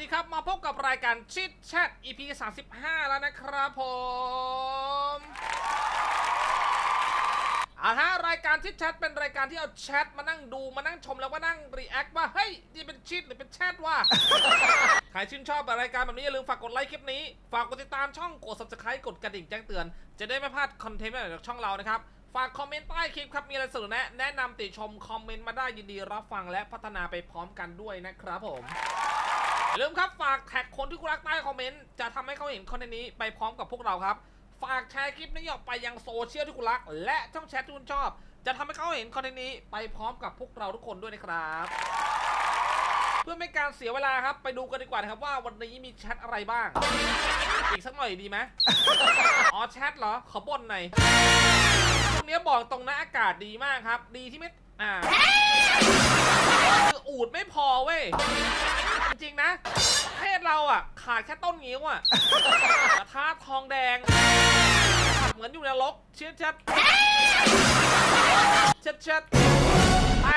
ดีครับ มาพบกับรายการชิดแชท EP 35 แล้วนะครับผมเอาฮะรายการชิดแชทเป็นรายการที่เอาแชทมานั่งดูมานั่งชมแล้วก็นั่งรีแอคว่า เฮ้ย นี่เป็นชิดหรือเป็นแชทวะ ใครชื่นชอบรายการแบบนี้อย่าลืมฝากกดไลค์คลิปนี้ ฝากกดติดตามช่องกด subscribe กดกระดิ่งแจ้งเตือน จะได้ไม่พลาดคอนเทนต์ใหม่จากช่องเรานะครับฝากคอมเมนต์ใต้คลิปครับ มีอะไรเสนอแนะแนะนำติชมคอมเมนต์มาได้ยินดีรับฟังและพัฒนาไปพร้อมกันด้วยนะครับผม อย่าลืมครับฝากแท็กคนที่คุณรักใต้คอมเมนต์จะทำให้เขาเห็นคอนเทนต์นี้ไปพร้อมกับพวกเราครับ ฝากแชร์คลิปนี้ออกไปยังโซเชียลที่คุณรัก และช่องแชทที่คุณชอบ จะทำให้เขาเห็นคอนเทนต์นี้ไปพร้อมกับพวกเราทุกคนด้วยนะครับ เพื่อไม่การเสียเวลาครับไปดูกันดีกว่านะครับว่าวันนี้มีแชทอะไรบ้าง อีกสักหน่อยดีไหม อ๋อแชทเหรอขอบ่นหน่อยช่วงนี้บอกตรงนะอากาศดีมากครับ ดีที่ไม่อ่าคืออูดไม่พอเว้ย จริงนะประเทศเราอะ ขาดแค่ต้นงิ้วอะกระทะทองแดง เหมือนอยู่ในรกเช็ดเช็ดเช็ดเช็ดไป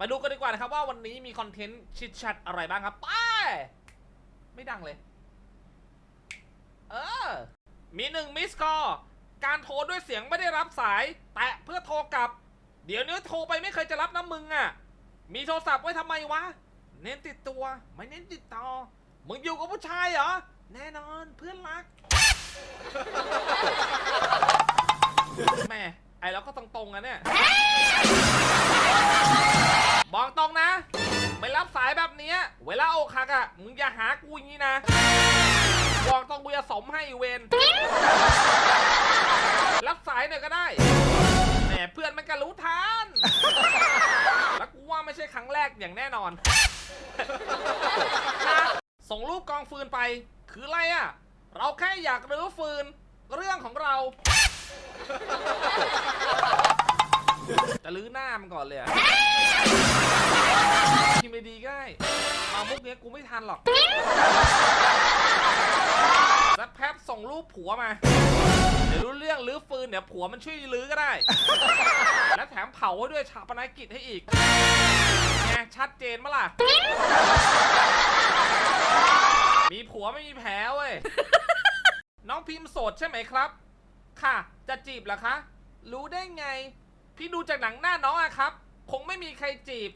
มาดูกันดีกว่านะครับว่าวันนี้มีคอนเทนต์ชิดชัดอะไรบ้างครับ ไป ไม่ดังเลย เออ มีหนึ่งมิสคอการโทรด้วยเสียงไม่ได้รับสาย แตะเพื่อโทรกลับ เดี๋ยวนี้โทรไปไม่เคยจะรับน้ำมึงอะ มีโทรศัพท์ไว้ทำไมวะ เน้นติดตัว ไม่เน้นติดต่อ มึงอยู่กับผู้ชายเหรอ แน่นอนเพื่อนรัก แม่ไอเราก็ตรงๆอะเนี่ย บอกตรงนะ ไม่รับสายแบบเนี้ย เวลาอกหักอะมึงอย่าหากูอย่างนี้นะ บอกตรงกูจะสมให้อีเวนรับสายหน่อยก็ได้แหมเพื่อนมันก็รู้ทันแล้วกูว่า ไม่ใช่ครั้งแรกอย่างแน่นอน ส่งรูปกองฟืนไป คืออะไรอะ เราแค่อยากรื้อฟืน เรื่องของเรา จะรื้อหน้ามันก่อนเลยอะทีไม่ดีก็ได้มามุกเนี้ยกูไม่ทันหรอก สักแป๊บส่งรูปผัวมา เดี๋ยวรู้เรื่องรื้อฟืนเดี๋ยวผัวมันช่วยรื้อก็ได้ และแถมเผาให้ด้วยชาปนกิจให้อีกไงชัดเจนมะล่ะ มีผัวไม่มีแผลเว้ย น้องพิมพ์โสดใช่ไหมครับ ค่ะ จะจีบเหรอคะ รู้ได้ไง พี่ดูจากหนังหน้าน้องอะครับ คงไม่มีใครจีบ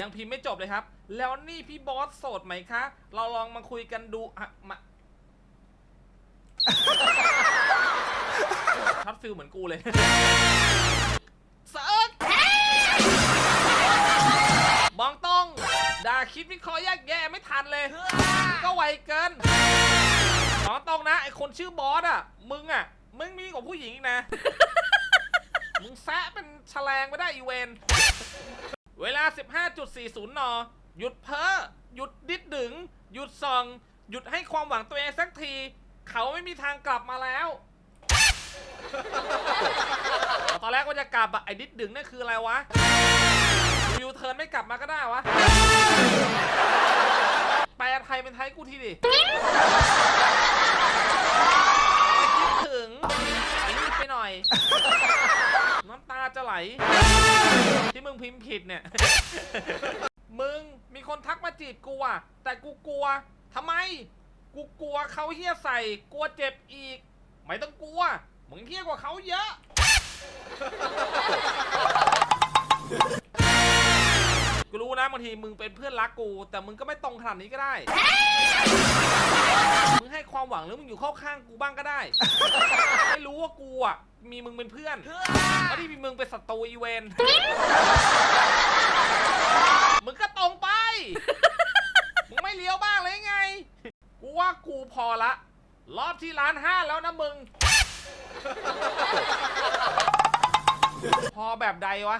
ยังพิมพ์ไม่จบเลยครับ แล้วนี่พี่บอสโสดไหมคะ เราลองมาคุยกันดูอะมาช็อตฟิลเหมือนกูเลยเซิร์ชมองตรงด่าคิดวิเคราะห์แยกแยะไม่ทันเลย ก็ไวเกินมองตรงนะ ไอคนชื่อบอสอะ มึงอะ มึงมีกว่าผู้หญิงอีกนะ มึงแซะเป็นแฉลงไม่ได้อีเวน เวลา 15.40 น หยุดเพ้อ หยุดดิดดึง หยุดส่อง หยุดให้ความหวังตัวเองสักที เขาไม่มีทางกลับมาแล้ว ตอนแรกว่าจะกลับอะไอ้ดิดดึงนี่คืออะไรวะยูเทิร์นไม่กลับมาก็ได้วะ แปลไทยเป็นไทยกูทีดิไม่คิดถึงรีบไปหน่อยาจะไหล ที่มึงพิมพ์ผิดเนี่ย มึงมีคนทักมาจีบกูอะแต่กูกลัวทำไม กูกลัวเขาเฮี้ยใส่ กลัวเจ็บอีก ไม่ต้องกลัว มึงเฮี้ยกว่าเขาเยอะ กูรู้นะบางทีมึงเป็นเพื่อนรักกู แต่มึงก็ไม่ตรงขนาดนี้ก็ได้ มึงให้ความหวังหรือมึงอยู่เข้าข้างกูบ้างก็ได้ ไม่รู้ว่ากูอะมีมึงเป็นเพื่อนไม่ได้มีมึงเป็นศัตรูอีเวนมึงก็ตรงไป มึงไม่เลี้ยวบ้างเลยไง กูว่ากูพอละ รอบที่ร้านห้าแล้วนะมึง พอแบบใดวะ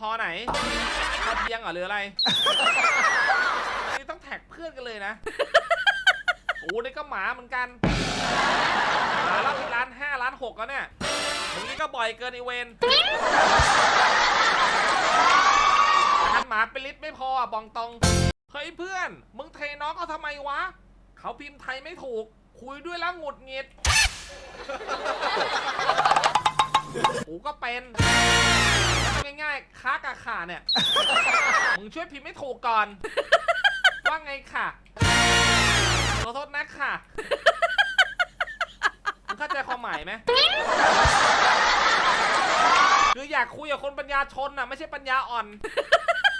พอไหนพอเพียงเหรอหรืออะไรนี่ต้องแท็กเพื่อนกันเลยนะโอ้นี่ก็หมาเหมือนกันหมารับที่ร้านห้าร้านหกแล้วเนี่ยมึงนี่ก็บ่อยเกินอีเวนทันหมาเป็นลิตรไม่พออะบองตรงเฮ้ยเพื่อน มึงเทน้องเขาทำไมวะ เขาพิมพ์ไทยไม่ถูก คุยด้วยแล้วหงุดหงิด กูก็เป็นง่ายๆค้ากับขาเนี่ย มึงช่วยพิมพ์ไม่ถูกก่อน ว่าไงค่ะ ขอโทษนะค่ะ มึงเข้าใจความหมายไหมคืออยากคุยกับคนปัญญาชนน่ะ ไม่ใช่ปัญญาอ่อน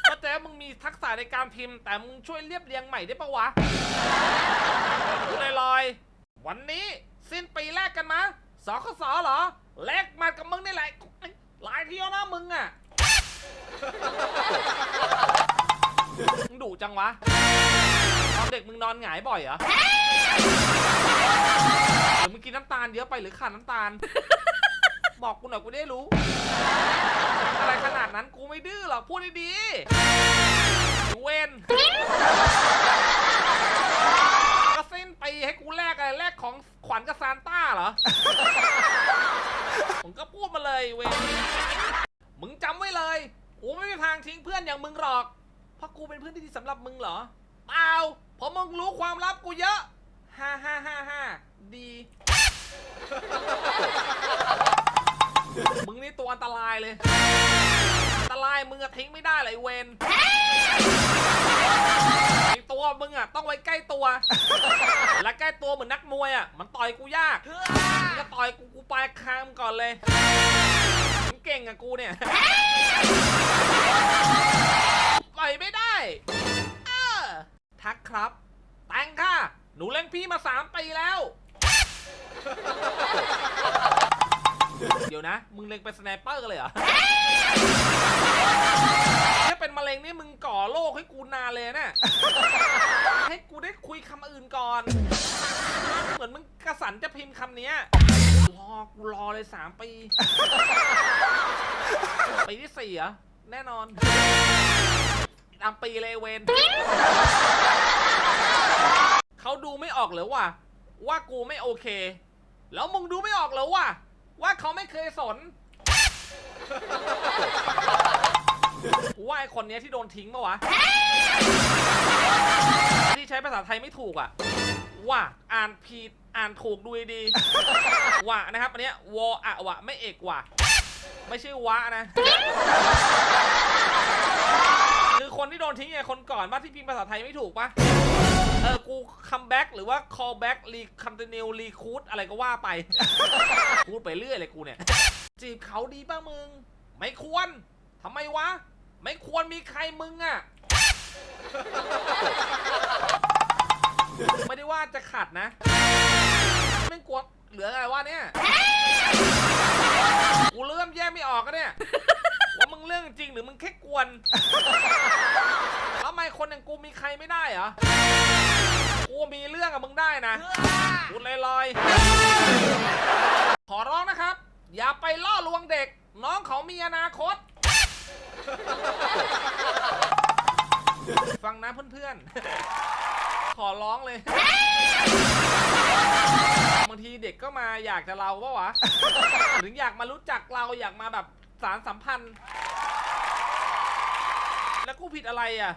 เข้าใจว่ามึงมีทักษะในการพิมพ์ แต่มึงช่วยเรียบเรียงใหม่ได้ปะวะลอยๆวันนี้ สิ้นปีแรกกันมะ สคสเหรอแลกมากับมึงนี่แหละหลายเที่ยวนะมึงอะมึงดุจังวะตอนเด็กมึงนอนหงายบ่อยเหรอหรือมึงกินน้ำตาลเยอะไปหรือขาดน้ำตาล บอกกูหน่อยกูได้รู้ อะไรขนาดนั้นกูไม่ดื้อหรอกพูดดีๆเวน ก็สิ้นปีให้กูแลกอะไรแลกของขวัญกับซานต้าเหรอมึงก็พูดมาเลยเวนมึงจำไว้เลยกูไม่มีทางทิ้งเพื่อนอย่างมึงหรอก เพราะกูเป็นเพื่อนที่ดีสำหรับมึงเหรอ เปล่าเพราะมึงรู้ความลับกูเยอะ ฮ่าฮ่าฮ่าฮ่าดี มึงนี่ตัวอันตรายเลย อันตรายมึงอะทิ้งไม่ได้เลยเวน ไอตัวมึงอะต้องไว้ใกล้ตัว และใกล้ตัวเหมือนนักมวยอะมันต่อยกูยากมึงจะต่อยกูกูไปคางมึงก่อนเลยมึงเก่งอะกูเนี่ยปล่อยไม่ได้เออทักครับ แต่งค่ะ หนูเล่นพี่มาสามปีแล้ว เดี๋ยวนะ มึงเล็งเป็นสไนเปอร์เลยเหรอ มะเร็งนี่มึงก่อโรคให้กูนานเลยนะ ให้กูได้คุยคำอื่นก่อน เหมือนมึงกระสันจะพิมพ์คำเนี้ยรอกูรอเลยสามปี ปีที่สี่เหรอแน่นอนตามปีเลยเวนเขาดูไม่ออกเหรอว่า ว่ากูไม่โอเค แล้วมึงดูไม่ออกเหรอว่า ว่าเขาไม่เคยสน กูว่าไอคนเนี้ยที่โดนทิ้งปะวะ ที่ใช้ภาษาไทยไม่ถูกอะ ว่าอ่านผิดอ่านถูกดูดีๆว่านะครับ อันเนี้ยวออะวะไม่เอกว่ะไม่ใช่วะนะคือคนที่โดนทิ้งไงคนก่อนว่าที่พิมพ์ภาษาไทยไม่ถูกปะเออ กูคัมแบ็กหรือว่า call back re continue recruit อะไรก็ว่าไป พูดไปเรื่อยเลยกูเนี่ย จีบเขาดีป่ะมึง ไม่ควรทำไมวะ ไม่ควรมีใครมึงอะไม่ได้ว่าจะขัดนะ ไม่กลัวเหลืออะไรวะเนี่ย กูเริ่มแยกไม่ออกก็เนี่ย ว่ามึงเรื่องจริงหรือมึงแค่กวนแล้วทำไมคนอย่างกูมีใครไม่ได้เหรอ กูมีเรื่องกับมึงได้นะพูดลอยๆ ขอร้องนะครับ อย่าไปล่อลวงเด็ก น้องเขามีอนาคต ฟังนะเพื่อนๆ ขอร้องเลย บางทีเด็กก็มาอยากจะเราปะวะ ถึงอยากมารู้จักเราอยากมาแบบสารสัมพันธ์ แล้วกูผิดอะไรอะ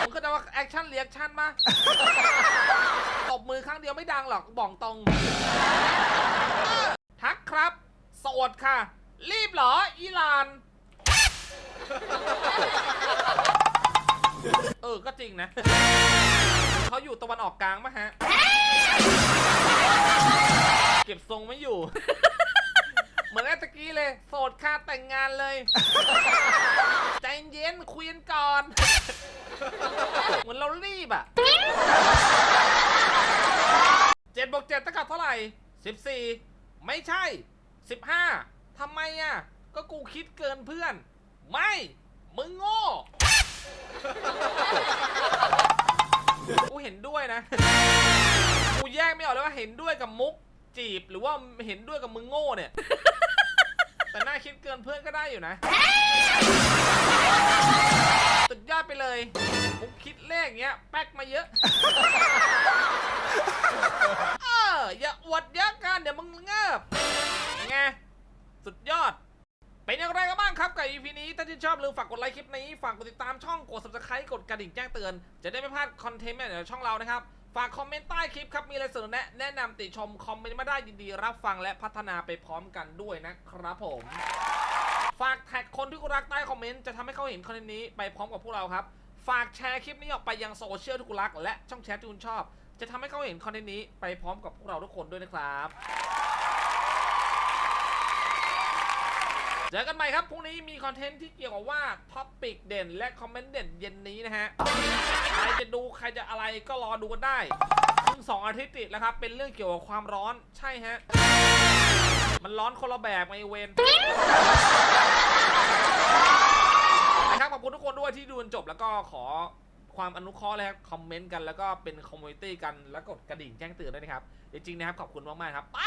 มึงก็จะว่าแอคชั่นเรียกชั่นมาตบมือครั้งเดียวไม่ดังหรอกบอกตรง ทักครับ โสดค่ะ รีบเหรอ อีลาน เออ ก็จริงนะ เขาอยู่ตะวันออกกลางปะฮะ เก็บทรงไม่อยู่ เหมือนไอ้ตะกี้เลย โสดค่ะแต่งงานเลย ใจเย็นคุยกันก่อน เหมือนเรารีบอะเจ็ดบวกเจ็ดเท่ากับเท่าไหร่สิบสี่ไม่ใช่สิบห้าทำไมอะก็กูคิดเกินเพื่อน ไม่ มึงโง่ กูเห็นด้วยนะ กูแยกไม่ออกเลยว่าเห็นด้วยกับมุกจีบหรือว่าเห็นด้วยกับมึงโง่เนี่ย แต่น่าคิดเกินเพื่อนก็ได้อยู่นะสุดยอดไปเลย มุกคิดเลขเงี้ย แป๊กมาเยอะ เอออย่าอวดเยอะกันเดี๋ยวมึงเงิบไงสุดยอด เป็นอย่างไรกันบ้างครับกับ EP นี้ ถ้าที่ชอบลืมฝากกดไลค์คลิปนี้ ฝากกดติดตามช่องกด subscribe กดกระดิ่งแจ้งเตือน จะได้ไม่พลาดคอนเทนต์ใหม่ในช่องเรานะครับ ฝากคอมเมนต์ใต้คลิปครับ มีอะไรเสนอแนะ แนะนำติชม คอมเมนต์มาได้ยินดีรับฟังและพัฒนาไปพร้อมกันด้วยนะครับผม ฝากแท็กคนที่คุณรักใต้คอมเมนต์ จะทำให้เขาเห็นคอนเทนต์นี้ไปพร้อมกับพวกเราครับ ฝากแชร์คลิปนี้ออกไปยังโซเชียลที่คุณรัก และช่องแชทที่คุณชอบ จะทำให้เขาเห็นคอนเทนต์นี้ไปพร้อมกับพวกเราทุกคนด้วยนะครับ เจอกันใหม่ครับพรุ่งนี้มีคอนเทนต์ที่เกี่ยวกับว่าท็อปปิกเด่นและคอมเมนต์เด่นเย็นนี้นะฮะ ใครจะดูใครจะอะไรก็รอดูกันได้ซึ่งสองอาทิตย์ติดแล้วครับ เป็นเรื่องเกี่ยวกับความร้อนใช่ฮะ มันร้อนคนละแบบไงเวนนะครับขอบคุณทุกคนด้วยที่ดูจนจบแล้วก็ขอความอนุเคราะห์เลยครับคอมเมนต์กันแล้วก็เป็นคอมมูนิตี้กันแล้วกดกระดิ่งแจ้งเตือนด้วยนะครับจริงๆนะครับขอบคุณมากๆครับไป